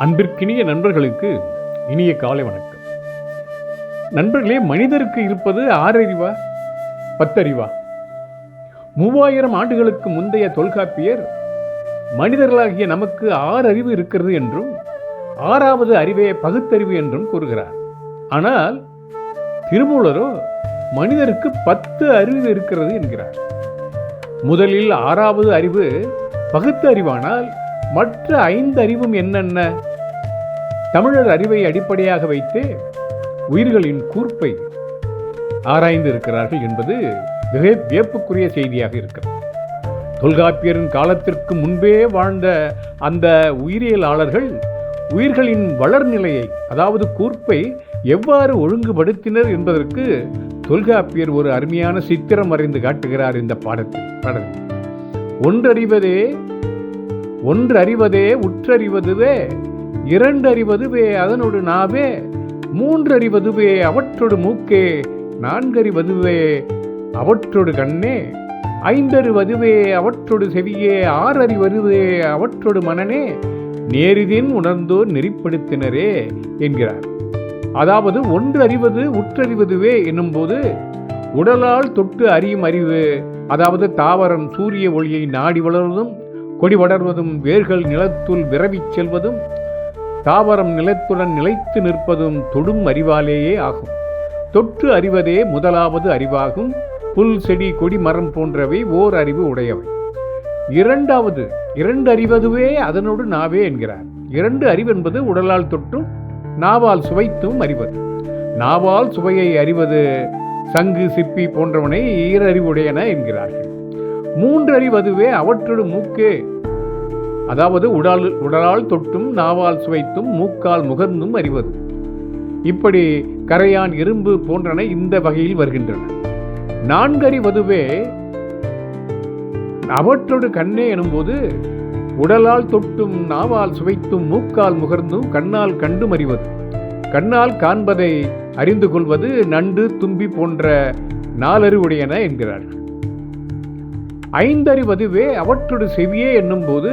அன்பிற்கினிய நண்பர்களுக்கு இனிய காலை வணக்கம். நண்பர்களே மனிதருக்கு இருப்பது ஆறறிவா? பத்தறிவா? மூவாயிரம் ஆண்டுகளுக்கு முந்தைய தொல்காப்பியர் மனிதர்களாகிய நமக்கு ஆறு அறிவு இருக்கிறது என்றும் ஆறாவது அறிவே பகுத்தறிவு என்றும் கூறுகிறார். ஆனால் திருமூலரோ மனிதருக்கு பத்து அறிவு இருக்கிறது என்கிறார். முதலில் ஆறாவது அறிவு பகுத்தறிவானால் மற்ற ஐந்து அறிவும் என்னென்ன? தமிழர் அறிவை அடிப்படையாக வைத்து உயிர்களின் கூர்ப்பை ஆராய்ந்து இருக்கிறார்கள் என்பது மிக வியப்புக்குரிய செய்தியாக இருக்கிறது. தொல்காப்பியரின் காலத்திற்கு முன்பே வாழ்ந்த அந்த உயிரியலாளர்கள் உயிர்களின் வளர்நிலையை அதாவது கூர்ப்பை எவ்வாறு ஒழுங்குபடுத்தினர் என்பதற்கு தொல்காப்பியர் ஒரு அருமையான சித்திரம் அறிந்து காட்டுகிறார் இந்த பாடத்தில் பாடத்தில் ஒன்றறிவதே ஒன்றறிவதே உற்றறிவதுவே இரண்டறிவதுவே அதனோடு நாவே மூன்றறிவதுவே அவற்றோடு மூக்கே நான்கறிவதுவே அவற்றோடு கண்ணே ஐந்தறிவதுவே அவற்றோடு செவியே ஆறறிவதுவே அவற்றோடு மனனே நேரிதின் உணர்ந்தோர் நெறிப்படுத்தினரே என்கிறார். அதாவது ஒன்று அறிவது உற்றறிவதுவே என்னும்போது உடலால் தொட்டு அறியும் அறிவு அதாவது தாவரம் சூரிய ஒளியை நாடி வளர்வதும் கொடி வளர்வதும் வேர்கள் நிலத்துள் விரவிச் செல்வதும் தாவரம் நிலத்துடன் நிலைத்து நிற்பதும் தொடும் அறிவாலேயே ஆகும். தொற்று அறிவதே முதலாவது அறிவாகும். புல் செடி கொடி மரம் போன்றவை ஓர் அறிவு உடையவை. இரண்டாவது இரண்டு அறிவதுவே அதனோடு நாவே என்கிறார். இரண்டு அறிவு என்பது உடலால் தொட்டும் நாவால் சுவைத்தும் அறிவது. நாவால் சுவையை அறிவது சங்கு சிப்பி போன்றவனை ஈரறிவுடையன என்கிறார்கள். மூன்று அறிவதுவே அவற்றோடு மூக்கே அதாவது உடல் உடலால் தொட்டும் நாவால் சுவைத்தும் மூக்கால் முகர்ந்தும் அறிவது. இப்படி கரையான் இரும்பு போன்றன இந்த வகையில் வருகின்றன. நான்கறிவதுவே அவற்றோடு கண்ணே எனும்போது உடலால் தொட்டும் நாவால் சுவைத்தும் மூக்கால் முகர்ந்தும் கண்ணால் கண்டும் அறிவது. கண்ணால் காண்பதை அறிந்து கொள்வது நண்டு தும்பி போன்ற நாலறிவுடையன என்கிறார்கள். ஐந்தறிவதுவே அவற்றோடு செவியே என்னும்போது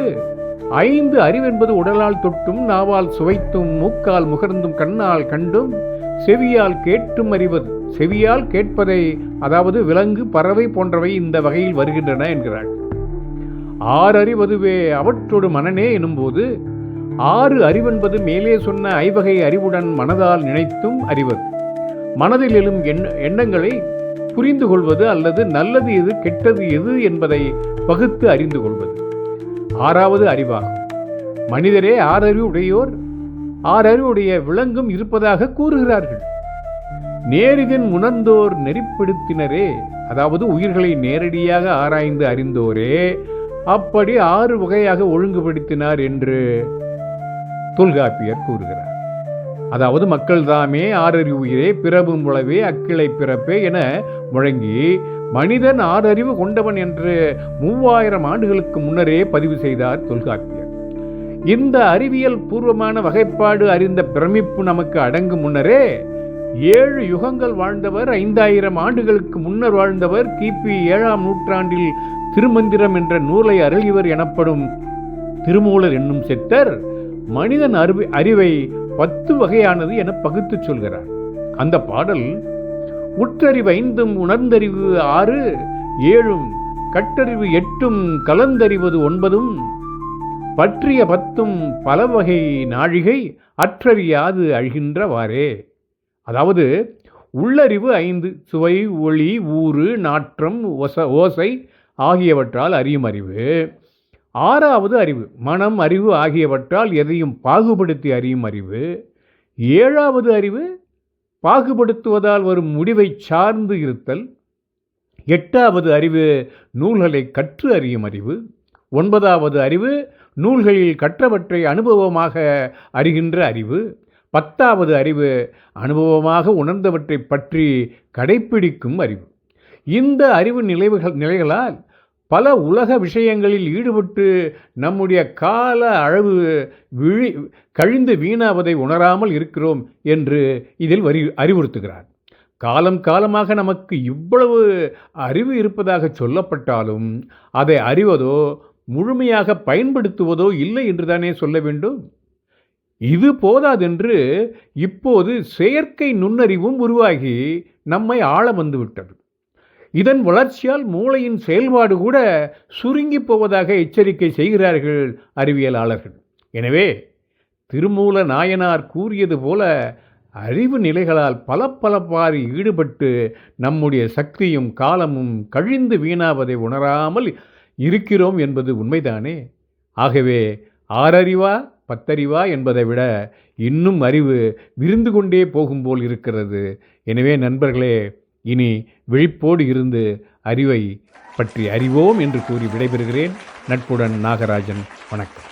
ஐந்து அறிவென்பது உடலால் தொட்டும் நாவால் சுவைத்தும் மூக்கால் முகர்ந்தும் கண்ணால் கண்டும் செவியால் கேட்டும் அறிவது. செவியால் கேட்பதை அதாவது விலங்கு பறவை போன்றவை இந்த வகையில் வருகின்றன என்கிறாள். ஆறறிவதுவே அவற்றோடு மனனே எனும்போது ஆறு அறிவென்பது மேலே சொன்ன ஐவகை அறிவுடன் மனதால் நினைத்தும் அறிவது. மனதில் எழும் எண்ண எண்ணங்களை புரிந்து கொள்வது அல்லது நல்லது எது கெட்டது எது என்பதை பகுத்து அறிந்து கொள்வது ஆறாவது அறிவாகும். மனிதரே ஆறறிவு உடையோர் ஆறறிவுடைய விலங்கும் இருப்பதாக கூறுகிறார்கள். நேரிதின் உணர்ந்தோர் நெறிப்படுத்தினரே அதாவது உயிர்களை நேரடியாக ஆராய்ந்து அறிந்தோரே அப்படி ஆறு வகையாக ஒழுங்குபடுத்தினார் என்று தொல்காப்பியர் கூறுகிறார். அதாவது மக்கள் தாமே ஆறறிவு உயிரே பிறவும் உளவே அக்கிளை பிறப்பே என முழங்கி மனிதன் ஆறறிவு கொண்டவன் என்று மூவாயிரம் ஆண்டுகளுக்கு முன்னரே பதிவு செய்தார் தொல்காப்பியர். இந்த அறிவியல் பூர்வமான வகைப்பாடு அறிந்த பிரமிப்பு நமக்கு அடங்கும் முன்னரே ஏழு யுகங்கள் வாழ்ந்தவர் ஐந்தாயிரம் ஆண்டுகளுக்கு முன்னர் வாழ்ந்தவர் கிபி ஏழாம் நூற்றாண்டில் திருமந்திரம் என்ற நூலை அருளியவர் எனப்படும் திருமூலர் என்னும் சித்தர் மனிதன் அறிவு அறிவை பத்து வகையானது என பகுத்துச் சொல்கிறார். அந்த பாடல் உற்றறிவு ஐந்தும் உணர்ந்தறிவு ஆறு ஏழும் கட்டறிவு எட்டும் கலந்தறிவது ஒன்பதும் பற்றிய பத்தும் பலவகை நாழிகை அற்றறியாது அழிகின்றவாறே. அதாவது உள்ளறிவு ஐந்து சுவை ஒளி ஊறு நாற்றம் ஒச ஓசை ஆகியவற்றால் அறியும் அறிவு. ஆறாவது அறிவு மனம் அறிவு ஆகியவற்றால் எதையும் பாகுபடுத்தி அறியும் அறிவு. ஏழாவது அறிவு பாகுபடுத்துவதால் வரும் முடிவை சார்ந்து இருத்தல். எட்டாவது அறிவு நூல்களை கற்று அறியும் அறிவு. ஒன்பதாவது அறிவு நூல்களில் கற்றவற்றை அனுபவமாக அறிகின்ற அறிவு. பத்தாவது அறிவு அனுபவமாக உணர்ந்தவற்றை பற்றி கடைப்பிடிக்கும் அறிவு. இந்த அறிவு நிலைவுகள் நிலைகளால் பல உலக விஷயங்களில் ஈடுபட்டு நம்முடைய கால அளவு விழி கழிந்து வீணாவதை உணராமல் இருக்கிறோம் என்று இதில் வரி அறிவுறுத்துகிறார். காலம் காலமாக நமக்கு இவ்வளவு அறிவு இருப்பதாக சொல்லப்பட்டாலும் அதை அறிவதோ முழுமையாக பயன்படுத்துவதோ இல்லை என்றுதானே சொல்ல வேண்டும்? இது போதாதென்று இப்போது செயற்கை நுண்ணறிவும் உருவாகி நம்மை ஆள வந்துவிட்டது இதன் வளர்ச்சியால் மூளையின் செயல்பாடு கூட சுருங்கி போவதாக எச்சரிக்கை செய்கிறார்கள் அறிவியலாளர்கள். எனவே திருமூல நாயனார் கூறியது போல அறிவு நிலைகளால் பல பலப்பாறு ஈடுபட்டு நம்முடைய சக்தியும் காலமும் கழிந்து வீணாவதை உணராமல் இருக்கிறோம் என்பது உண்மைதானே? ஆகவே ஆறறிவா பத்தறிவா என்பதை விட இன்னும் அறிவு விருந்து கொண்டே போகும் போல் இருக்கிறது. எனவே நண்பர்களே இனி விழிப்போடு இருந்து அறிவை பற்றி அறிவோம் என்று கூறி விடைபெறுகிறேன். நட்புடன் நாகராஜன் வணக்கம்.